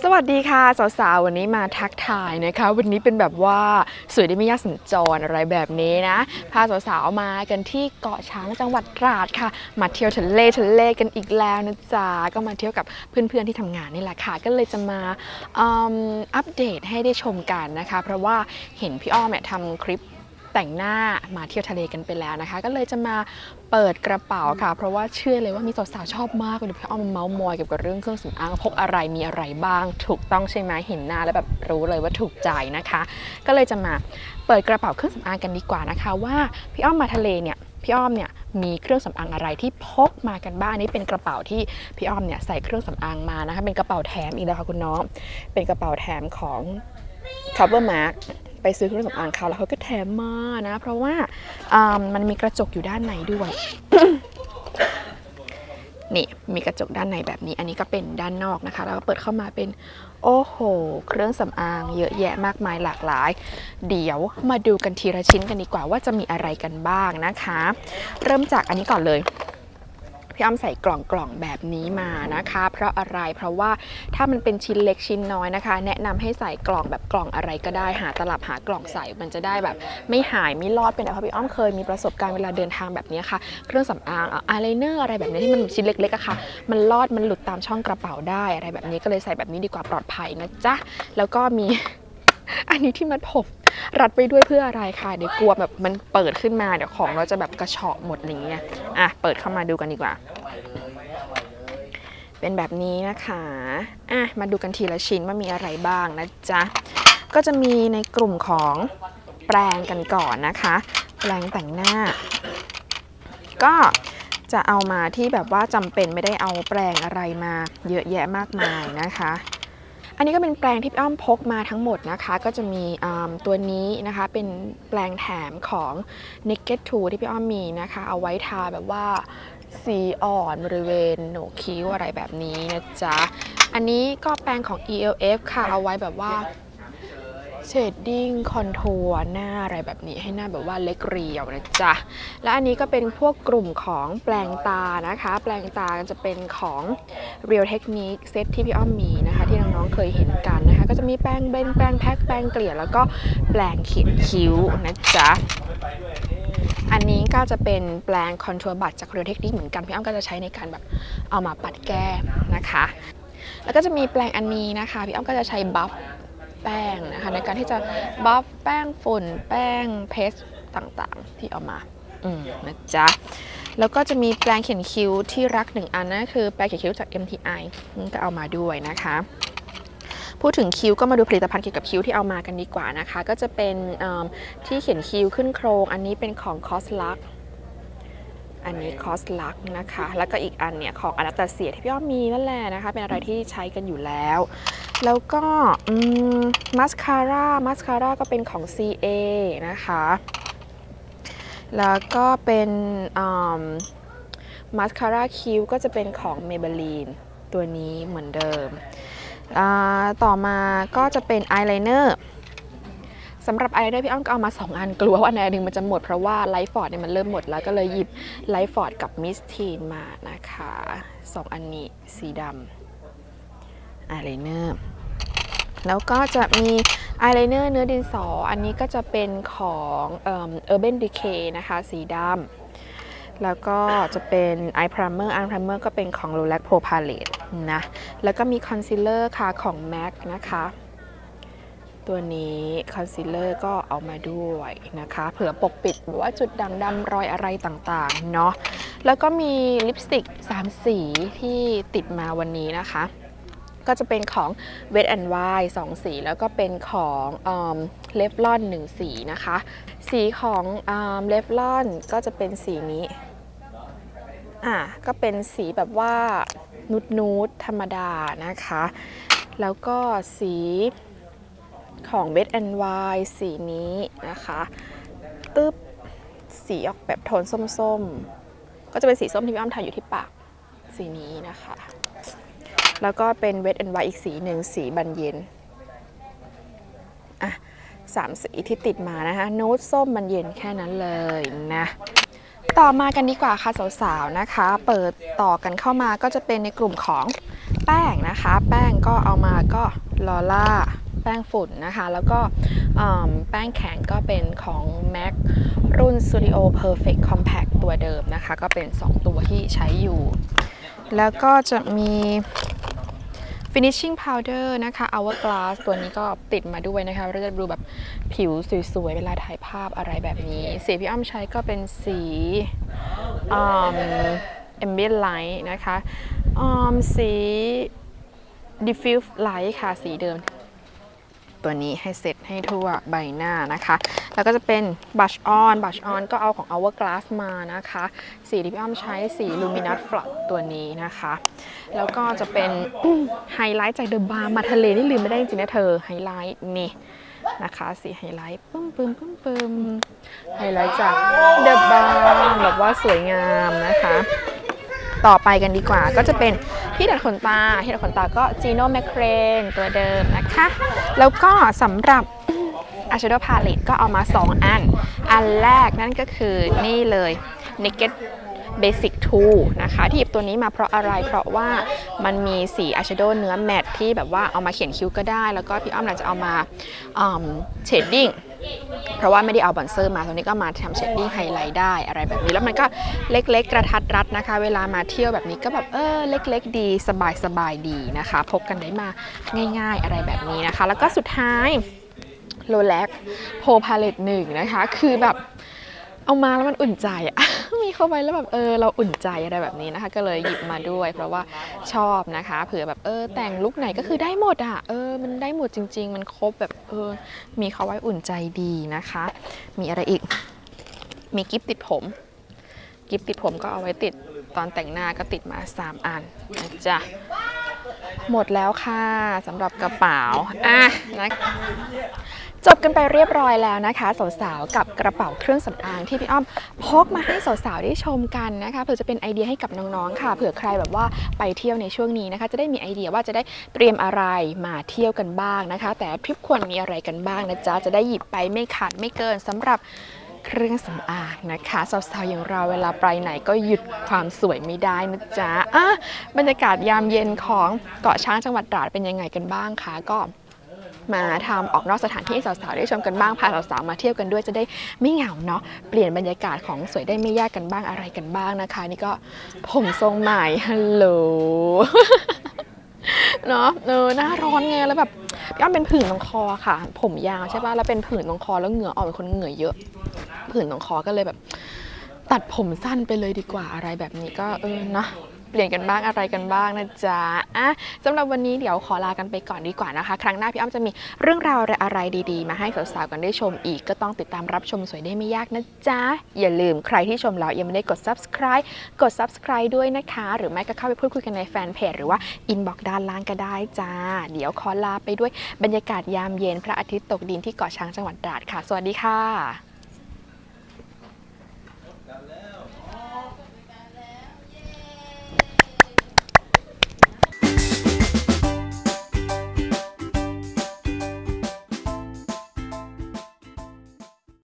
สวัสดีค่ะ สาวๆ วันนี้มาทักทายนะคะ วันนี้เป็นแบบว่าสวยได้ไม่ยากสัญจรอะไรแบบนี้นะ พาสาวๆ มากันที่เกาะช้างจังหวัดตราดค่ะ มาเที่ยวทะเลทะเลกันอีกแล้วนะจ๊ะก็มาเที่ยวกับเพื่อนๆที่ทำงานนี่แหละค่ะ ก็เลยจะมาอัปเดตให้ได้ชมกันนะคะ เพราะว่าเห็นพี่อ้อมเนี่ยทำคลิป แต่งหน้ามาเที่ยวทะเลกันไปแล้วนะคะ ก็เลยจะมาเปิดกระเป๋าค่ะ เพราะว่าเชื่อเลยว่ามีสาวๆชอบมากเลยพี่อ้อมมาเมาส์มอยเกี่ยวกับเรื่องเครื่องสำอางพกอะไรมีอะไรบ้าง ถูกต้องใช่ไหมเห็นหน้าแล้วแบบรู้เลยว่าถูกใจนะคะ ก็เลยจะมาเปิดกระเป๋าเครื่องสำอางกันดีกว่านะคะ ว่าพี่อ้อมมาทะเลเนี่ยพี่อ้อมเนี่ยมีเครื่องสำอางอะไรที่พกมากันบ้างอันนี้เป็นกระเป๋าที่พี่อ้อมเนี่ยใส่เครื่องสำอางมานะคะเป็นกระเป๋าแถมอีกแล้วค่ะคุณน้อง เป็นกระเป๋าแถมของ Cover Mark ไปซื้อเครื่องสำอางเขาแล้วเขาก็แถมมานะ เพราะว่ามันมีกระจกอยู่ด้านในด้วยนี่มีกระจกด้านในแบบนี้ อันนี้ก็เป็นด้านนอกนะคะ แล้วก็เปิดเข้ามาเป็นโอ้โห เครื่องสำอางเยอะแยะมากมายหลากหลาย เดี๋ยวมาดูกันทีละชิ้นกันดีกว่าว่าจะมีอะไรกันบ้างนะคะ เริ่มจากอันนี้ก่อนเลย พี่อ้อมใส่กล่องกล่องแบบนี้มานะคะ เพราะอะไรเพราะว่าถ้ามันเป็นชิ้นเล็กชิ้นน้อยนะคะ แนะนำให้ใส่กล่องแบบกล่องอะไรก็ได้ หาตลับหากล่องใส่มันจะได้แบบ ไม่หายไม่รอดเป็นเพราะพี่อ้อมเคยมีประสบการณ์เวลาเดินทางแบบนี้ค่ะ เครื่องสำอางอายไลเนอร์อะไรแบบนี้ที่มันชิ้นเล็กๆอะค่ะ มันรอดมันหลุดตามช่องกระเป๋าได้อะไรแบบนี้ก็เลยใส่แบบนี้ดีกว่าปลอดภัยนะจ๊ะแล้วก็มีอันนี้ที่มัดผม รัดไปด้วยเพื่ออะไรค่ะเดี๋ยวกลัวแบบมันเปิดขึ้นมาเดี๋ยวของเราจะแบบกระเฉาะหมดอย่างเงี้ยอะเปิดเข้ามาดูกันดีกว่า เป็นแบบนี้นะคะอะมาดูกันทีละชิ้นว่ามีอะไรบ้างนะจ๊ะก็จะมีในกลุ่มของแปรงกันก่อนนะคะ แปรงแต่งหน้า ก็จะเอามาที่แบบว่าจำเป็นไม่ได้เอาแปรงอะไรมาเยอะแยะมากมายนะคะ อันนี้ก็เป็นแปรงที่พี่อ้อมพกมาทั้งหมดนะคะ ก็จะมีตัวนี้นะคะเป็นแปรงแถมของ Naked 2 ที่พี่อ้อมมีนะคะ เอาไว้ทาแบบว่าสีอ่อนบริเวณโหนกคิ้วอะไรแบบนี้นะจ๊ะ อันนี้ก็แปรงของ ELF ค่ะ เอาไว้แบบว่าเชดดิ้งคอนทัวร์หน้าอะไรแบบนี้ให้หน้าแบบว่าเล็กเรียวนะจ๊ะ และอันนี้ก็เป็นพวกกลุ่มของแปลงตานะคะ แปลงตาจะเป็นของ Real Technique เซตที่พี่อ้อมมีนะคะ น้องๆเคยเห็นกันนะคะ ก็จะมีแปรงเบนแปรงแพ็คแปรงเกลี่ยแล้วก็แปรงเขียนคิ้วนะจ๊ะอันนี้ก็จะเป็นแปลงคอนทัวร์บัตจาก Real Technique เหมือนกันพี่อ้อมก็จะใช้ในการแบบเอามาปัดแก้มนะคะ แล้วก็จะมีแปลงอันนี้นะคะพี่อ้อมก็จะใช้บัฟแป้งนะคะในการที่จะบัฟแป้งฝุ่นแป้งเพสต่างๆที่เอามาอืมนะจ๊ะแล้วก็จะมีแปรงเขียนคิ้วที่รักหนึ่งอันนั่นคือแปรงเขียนคิ้วจาก MTI ก็เอามาด้วยนะคะ พูดถึงคิ้วก็มาดูผลิตภัณฑ์เกี่ยวกับคิ้วที่เอามากันดีกว่านะคะ ก็จะเป็นที่เขียนคิ้วขึ้นโครง อันนี้เป็นของ c o s l u x อันนี้ c o s l u x นะคะ แล้วก็อีกอันเนี่ยของอนาตาเซียที่พี่อ้อมมีนั่นแหละนะคะ เป็นอะไรที่ใช้กันอยู่แล้ว แล้วก็มัสคาร่ามัสคาร่าก็เป็นของ CA นะคะ แล้วก็เป็นมัสคาร่าคิ้วก็จะเป็นของ Maybelline ตัวนี้เหมือนเดิม ต่อมาก็จะเป็นอายไลเนอร์สำหรับอายไลเนอร์พี่อ้อมก็เอามา 2 อันกลัวว่าอันใดหนึ่งมันจะหมดเพราะว่าไลฟ์ฟอร์ดเนี่ยมันเริ่มหมดแล้วก็เลยหยิบไลฟ์ฟอร์ดกับมิสทีนมานะคะ 2 อันนี้สีดำอายไลเนอร์แล้วก็จะมีอายไลเนอร์เนื้อดินสอ อันนี้ก็จะเป็นของเอ่อ Urban Decay นะคะ สีดำ แล้วก็จะเป็น Eye Primer Eye Primer ก็เป็นของ Lolac Pro Palette นะ แล้วก็มีคอนซีลเลอร์ค่ะของ MAC นะคะ ตัวนี้คอนซีลเลอร์ก็เอามาด้วยนะคะ เผื่อปกปิดแบบว่าจุดด่างดำรอยอะไรต่างๆ เนาะ แล้วก็มีลิปสติก 3 สีที่ติดมาวันนี้นะคะ ก็จะเป็นของ Wet n Wild 2 สี แล้วก็เป็นของเลฟลอน1สีนะคะสีของเลฟลอนก็จะเป็นสีนี้ อะก็เป็นสีแบบว่านูดนูดธรรมดานะคะ แล้วก็สีของ Wet n Wild สีนี้นะคะตึ๊บสีออกแบบโทนส้มๆ ก็จะเป็นสีส้มที่พี่อ้อมทาอยู่ที่ปากสีนี้นะคะ แล้วก็เป็นเวทแอนไวอีกสีหนึ่งสีบันเย็นอะสามสีที่ติดมานะคะนูดส้มบันเย็นแค่นั้นเลยนะ ต่อมากันดีกว่าค่ะสาวๆนะคะ เปิดต่อกันเข้ามาก็จะเป็นในกลุ่มของแป้งนะคะ แป้งก็เอามาก็ลอล่าแป้งฝุ่นนะคะ แล้วก็แป้งแข็งก็เป็นของ MAC รุ่น Studio Perfect Compact ตัวเดิมนะคะ ก็เป็น 2 ตัวที่ใช้อยู่ แล้วก็จะมี finishing powder นะคะ hourglass ตัวนี้ก็ติดมาด้วยนะคะเราจะดูแบบผิวสวยๆ เวลาถ่ายภาพอะไรแบบนี้ สีพี่อ้ำใช้ก็เป็นสีอืม ambient light นะคะอืมสี diffuse light ค่ะ สีเดิม ตัวนี้ให้เซตให้ทั่วใบหน้านะคะ แล้วก็จะเป็น brush on brush on ก็เอาของ hourglass มานะคะ สีที่พี่อ้อมใช้สี luminous flood ตัวนี้นะคะ แล้วก็จะเป็นไฮไลท์จากเดอะบาร์มาทะเลนี่ลืมไม่ได้จริงๆนะเธอไฮไลท์นี่นะคะสีไฮไลท์ปึ้มปึ้มปึ้มปึ้มไฮไลท์จากเดอะบาร์แบบว่าสวยงามนะคะ ต่อไปกันดีกว่า ก็จะเป็นที่ดัดขนตาที่ดัดขนตาก็ Gino m c r a n ตัวเดิมนะคะ แล้วก็สำหรับ eyeshadow palette ก็เอามา 2 อัน อันแรกนั่นก็คือนี่เลย Naked Basic 2 นะคะ ที่หยิบตัวนี้มาเพราะอะไร เพราะว่ามันมีสี eyeshadow เนื้อแมตที่แบบว่าเอามาเขียนคิ้วก็ได้ แล้วก็พี่อ้อมอาจจะเอามาเชดดิ้ง เพราะว่าไม่ได้เอาบอนเซอร์มาตอนนี้ก็มาทำเชดดิ้งไฮไลท์ได้อะไรแบบนี้แล้วมันก็เล็กๆ กระทัดรัดนะคะ เวลามาเที่ยวแบบนี้ก็แบบเออเล็ก ๆ ดีสบายๆดีนะคะ พกกันได้มาง่าย ๆ อะไรแบบนี้นะคะ แล้วก็สุดท้ายโรแลกโพพาเลตหนึ่งนะคะ คือแบบเอามาแล้วมันอุ่นใจอะ เข้าไปแล้วแบบเออเราอุ่นใจอะไรแบบนี้นะคะ ก็เลยหยิบมาด้วย เพราะว่าชอบนะคะเผื่อแบบเออแต่งลุคไหนก็คือได้หมดอะเออมันได้หมดจริง ๆ มันครบแบบเออมีเขาไว้อุ่นใจดีนะคะ มีอะไรอีก มีกิฟติดผมกิฟติดผมก็เอาไว้ติดตอนแต่งหน้าก็ติดมา 3 อันนะจ๊ะหมดแล้วค่ะสำหรับกระเป๋าอะนะ จบกันไปเรียบร้อยแล้วนะคะ สาวๆกับกระเป๋าเครื่องสำอางที่พี่อ้อมพกมาให้สาวๆได้ชมกันนะคะเผื่อจะเป็นไอเดียให้กับน้องๆค่ะเผื่อใครแบบว่าไปเที่ยวในช่วงนี้นะคะ จะได้มีไอเดียว่าจะได้เตรียมอะไรมาเที่ยวกันบ้างนะคะ แต่ทริปควรมีอะไรกันบ้างนะจ๊ะจะได้หยิบไปไม่ขาดไม่เกินสำหรับเครื่องสำอางนะคะสาวๆอย่างเราเวลาไปไหนก็หยุดความสวยไม่ได้นะจ๊ะอะบรรยากาศยามเย็นของเกาะช้างจังหวัดตราดเป็นยังไงกันบ้างคะก็ มาทำออกนอกสถานที่สาวๆได้ชมกันบ้างพาสาวๆมาเที่ยวกันด้วยจะได้ไม่เหงาเนาะเปลี่ยนบรรยากาศของสวยได้ไม่ยากกันบ้างอะไรกันบ้างนะคะ นี่ก็ผมทรงใหม่ฮัลโหลเนาะเออหน้าร้อนไงแล้วแบบพี่อมเป็นผื่นตรงคอค่ะ ผมยาวใช่ป่ะแล้วเป็นผื่นตรงคอแล้วเหงื่อออกเป็นคนเหงื่อเยอะ ผื่นตรงคอก็เลยแบบ ตัดผมสั้นไปเลยดีกว่าอะไรแบบนี้ก็เออเนาะ เปลี่ยนกันบ้างอะไรกันบ้างนะจ๊ะอะสำหรับวันนี้เดี๋ยวขอลากันไปก่อนดีกว่านะคะ ครั้งหน้าพี่อ้อมจะมีเรื่องราวอะไรดีๆ มาให้สาวๆกันได้ชมอีก ก็ต้องติดตามรับชมสวยได้ไม่ยากนะจ๊ะ อย่าลืมใครที่ชมแล้วยังไม่ได้กด subscribe กด subscribe ด้วยนะคะ หรือไม่ก็เข้าไปพูดคุยกันในแฟนเพจหรือว่า inbox ด้านล่างก็ได้จ้า เดี๋ยวขอลาไปด้วยบรรยากาศยามเย็นพระอาทิตย์ตกดินที่เกาะช้างจังหวัดตราดค่ะ สวัสดีค่ะ